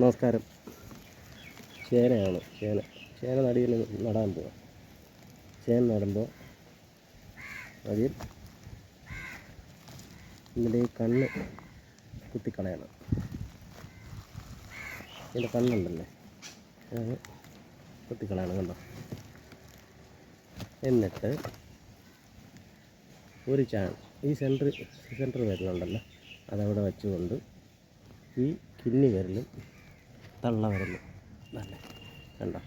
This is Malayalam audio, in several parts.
നമസ്കാരം. ചേനയാണ്. ചേന. ചേന നടിയിൽ നടാൻ പോവാം. ചേന നടുമ്പോൾ അതിൽ ഇതിന്റെ ഈ കണ്ണ് കുത്തിക്കളയണം. ഇതിന്റെ കണ്ണുണ്ടല്ലേ? അത് കുത്തിക്കളയണം കണ്ടോ? എന്നിട്ട് ഒരു ചാൺ ഈ സെന്റർ സെന്റർ വിരലുണ്ടല്ലോ. അതവിടെ വെച്ചുകൊണ്ട് ഈ കിന്നി വിരലും തള്ള വരുന്നു നല്ല കണ്ടോ?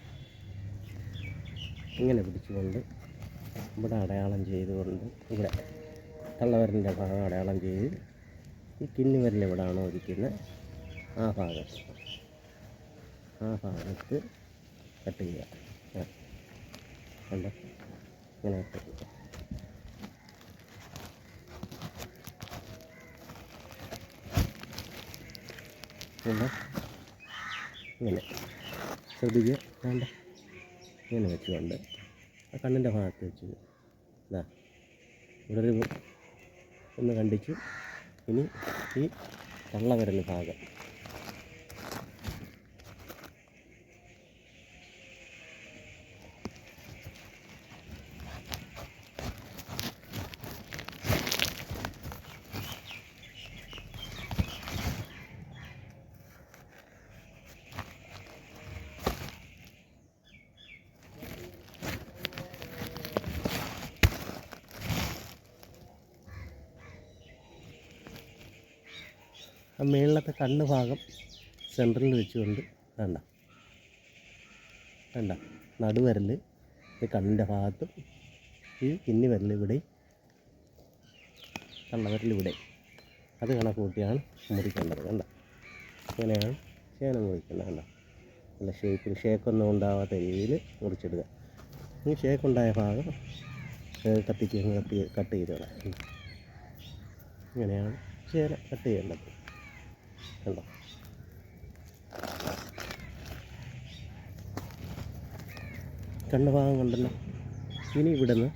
ഇങ്ങനെ പിടിച്ചുകൊണ്ട് ഇവിടെ അടയാളം ചെയ്തുകൊണ്ട് ഇവിടെ തള്ളവരലിന്റെ ഭാഗം അടയാളം ചെയ്ത് ഈ കിന്നുവരൽ എവിടെയാണോ ഇരിക്കുന്നത് ആ ഭാഗത്ത്. ആ ഭാഗത്ത് കട്ട് ചെയ്യുക. കണ്ടോ? ഇങ്ങനെ കട്ട് ചെയ്യുക. കണ്ടോ? ഇങ്ങനെ. ശ്രദ്ധിക്കുക വേണ്ട. ഇങ്ങനെ വെച്ചുകൊണ്ട് ആ കണ്ണിന്റെ ഭാഗത്ത് വെച്ച് ഇതാ ഇവിടെ ഒരു ഒന്ന് കണ്ടിച്ചു. ഇനി ഈ തള്ളവിരൽ ഭാഗം. ആ മേളിലത്തെ കണ്ണ് ഭാഗം സെന്ററിൽ വെച്ചുകൊണ്ട് വേണ്ട വേണ്ട നടുവരൽ ഈ കണ്ണിന്റെ ഭാഗത്തും ഈ കിന്നി വരൽ ഇവിടെ കണ്ണവരൽ ഇവിടെ. അത് കണക്ക് കൂട്ടിയാണ് മുറിക്കേണ്ടത് കണ്ട. അങ്ങനെയാണ് ചേന മുറിക്കേണ്ടത് കണ്ട. നല്ല ഷേപ്പിൽ ഷേക്കൊന്നും ഉണ്ടാവാത്ത രീതിയിൽ മുറിച്ചെടുക്കുക. ഈ ഷേക്കുണ്ടായ ഭാഗം കത്തിക്ക് കത്തി കട്ട് ചെയ്ത് കളയാം ഇങ്ങനെയാണ് ചേന കട്ട് ചെയ്യേണ്ടത്. കണ്ടോ? കണ്ണ ഭാഗം കണ്ടല്ലോ? ഇനി ഇവിടെ നിന്ന്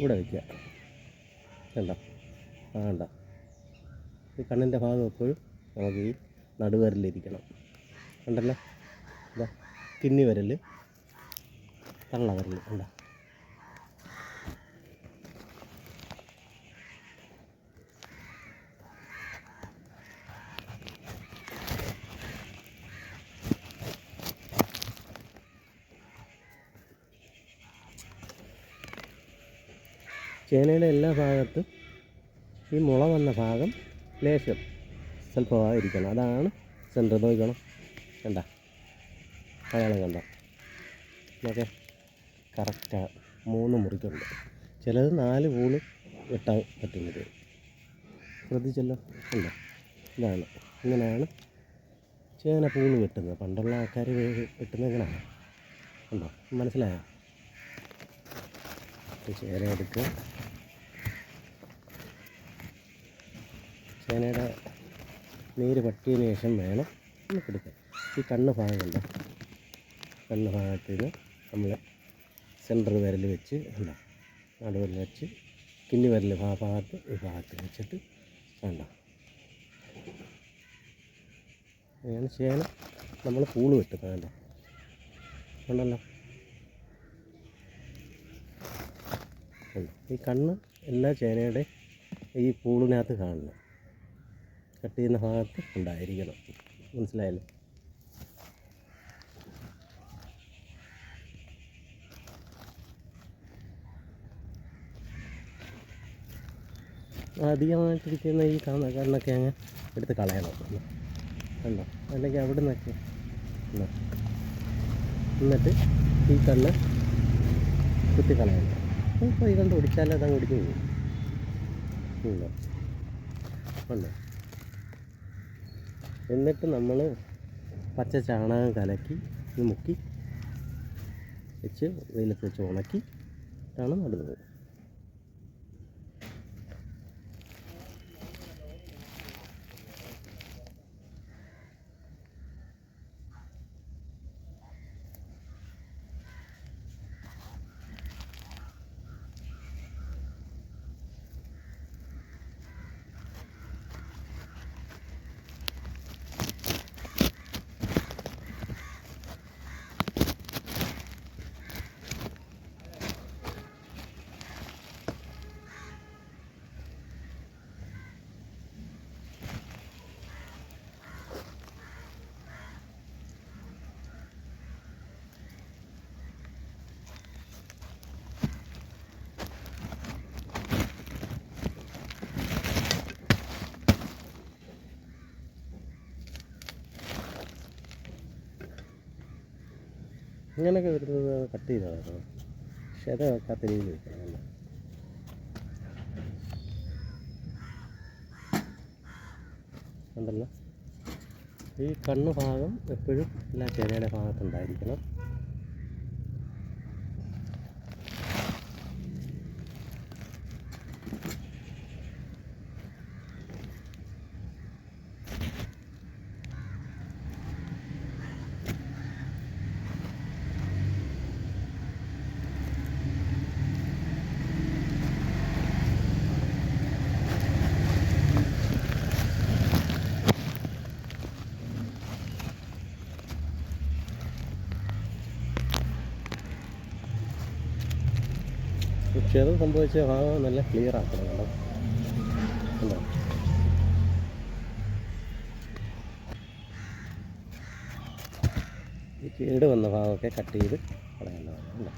ഇവിടെ വയ്ക്കുക. കണ്ടോ? ആ കണ്ടോ? ഈ കണ്ണിന്റെ ഭാഗം എപ്പോഴും നമുക്ക് ഈ നടുവരലിരിക്കണം. കണ്ടല്ലോ? ഇതാ കിന്നി വരൽ തള്ള വരൽ കണ്ടോ? ചേനയുടെ എല്ലാ ഭാഗത്തും ഈ മുള വന്ന ഭാഗം ലേശം സ്വല്പമായിരിക്കണം. അതാണ് സെന്റർ നോക്കണം കണ്ട? അയാളെ കണ്ട? ഓക്കെ കറക്റ്റാണ് മൂന്ന് മുറിക്കുണ്ട്. ചിലത് നാല് പൂൾ വെട്ടാൻ പറ്റുന്നത്. ശ്രദ്ധിച്ചല്ലോ? ഉണ്ട് ഇതാണ്. ഇങ്ങനെയാണ് ചേന പൂൾ വെട്ടുന്നത്. പണ്ടുള്ള ആൾക്കാർ വെട്ടുന്നത് ഇങ്ങനെയാണ്. ഉണ്ടോ മനസ്സിലായോ? ചേന എടുക്കുക. ചേനയുടെ നീര് പട്ടിയതിന് ശേഷം വേണം നമുക്ക് എടുക്കാം ഈ കണ്ണ് ഭാഗമുണ്ട് കണ്ണ് ഭാഗത്തിന് നമ്മൾ സെന്റർ വിരൽ വെച്ച് ഉണ്ടോ നടുവിൽ വെച്ച് കിന്നി വിരൽ ആ ഭാഗത്ത് ഈ ഭാഗത്ത് വെച്ചിട്ട് വേണ്ട അങ്ങനെ ചേന നമ്മൾ പൂൾ വെട്ടുന്നത് വേണ്ട ഉണ്ടല്ലോ. ഈ കണ്ണ് എല്ലാ ചേനയുടെ ഈ പൂളിനകത്ത് കാണണം കട്ട് ചെയ്യുന്ന ഭാഗത്ത് ഉണ്ടായിരിക്കണം. മനസ്സിലായല്ലോ? അധികമായിട്ടിരിക്കുന്ന ഈ കാണ കണ്ണൊക്കെ അങ്ങ് എടുത്ത് കളയണം. കണ്ടോ? അല്ലെങ്കിൽ അവിടെ നിന്നൊക്കെ? എന്നിട്ട് ഈ കണ്ണ് കുത്തി കളയണം. ഇപ്പോൾ ഈ കണ്ട് ഒടിച്ചാൽ അതങ്ങ് ഒടിഞ്ഞു പോകും ഉണ്ടോ? ഉണ്ടോ? എന്നിട്ട് നമ്മൾ പച്ച ചാണകം കലക്കി മുക്കി വെച്ച് വെയിലത്ത് വെച്ച് ഉണക്കി ആണ് നടുന്നത്. ഇങ്ങനെയൊക്കെ വരുന്നത് കട്ട് വെക്കണം പക്ഷെ അത് വെക്കാത്ത രീതിയിൽ വെക്കണം ഉണ്ടല്ലോ. ഈ കണ്ണ് ഭാഗം എപ്പോഴും എല്ലാ ചെരയുടെ ഭാഗത്തുണ്ടായിരിക്കണം. ക്ഷതം സംഭവിച്ച ഭാഗം നല്ല ക്ലിയർ ആക്കണം കേട്ടോ എന്താ ഈ കേട് വന്ന ഭാഗമൊക്കെ കട്ട് ചെയ്ത് കളയേണ്ടതാണ്. കണ്ടോ?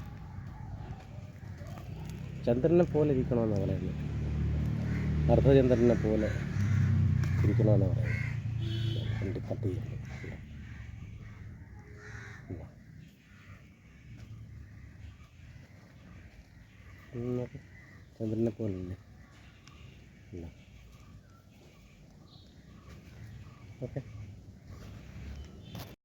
ചന്ദ്രനെ പോലെ ഇരിക്കണമെന്ന് പറയുന്നത്. അർദ്ധചന്ദ്രനെ പോലെ ഇരിക്കണമെന്ന് പറയുന്നത്. കട്ട് ചെയ്യുന്നത് നോക്ക്. ചന്ദ്രനെ പോലല്ലേ ഇല്ല ഓക്കെ